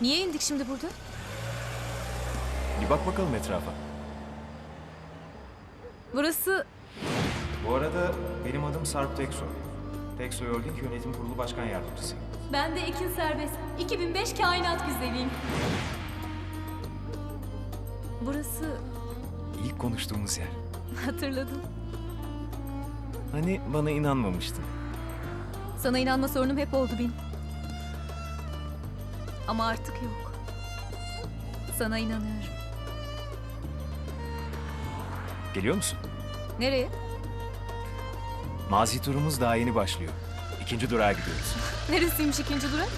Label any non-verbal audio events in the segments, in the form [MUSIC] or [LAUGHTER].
Niye indik şimdi burada? Bir bak bakalım etrafa. Burası Bu arada benim adım Sarp Teksoy. Teksoy Holding Yönetim Kurulu Başkan Yardımcısıyım. Ben de Ekin Serbest. 2005 kainat güzeliyim. Burası İlk konuştuğumuz yer. hatırladım. Hani bana inanmamıştın. Sana inanma sorunum hep oldu benim. Ama artık yok. Sana inanıyorum. Geliyor musun? Nereye? Mazi turumuz daha yeni başlıyor. İkinci durağa gidiyoruz. [LAUGHS] Neresiymiş ikinci durak?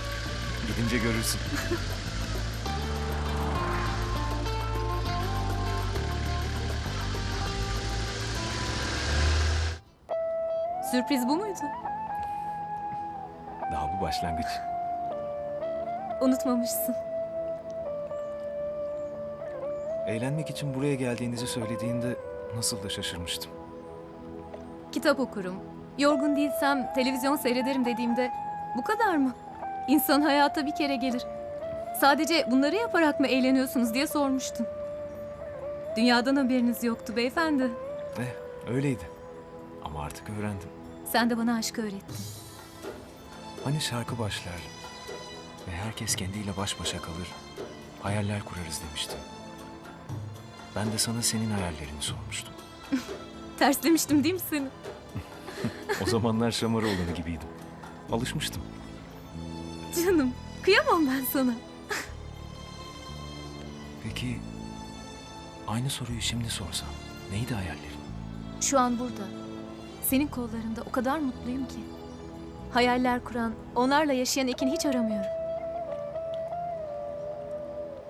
Gidince görürsün. Sürpriz bu muydu? Daha bu başlangıç. Unutmamışsın. Eğlenmek için buraya geldiğinizi söylediğinde nasıl da şaşırmıştım. Kitap okurum. Yorgun değilsem televizyon seyrederim dediğimde bu kadar mı? İnsan hayata bir kere gelir. Sadece bunları yaparak mı eğleniyorsunuz diye sormuştum. Dünyadan haberiniz yoktu beyefendi. Eh, öyleydi. Ama artık öğrendim. Sen de bana aşkı öğrettin. Hani şarkı başlar ve herkes kendiyle baş başa kalır, hayaller kurarız demiştin. Ben de sana senin hayallerini sormuştum. [LAUGHS] Terslemiştim değil mi seni? [LAUGHS] O zamanlar Şamaroğlan'ı gibiydim. Alışmıştım. Canım, kıyamam ben sana. [LAUGHS] Peki aynı soruyu şimdi sorsam neydi hayallerin? Şu an burada. Senin kollarında o kadar mutluyum ki. Hayaller kuran, onlarla yaşayan Ekin'i hiç aramıyorum.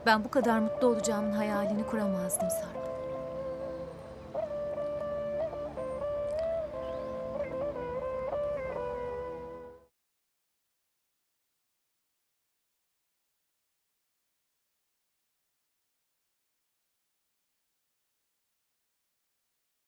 Ben bu kadar mutlu olacağımın hayalini kuramazdım Sarp.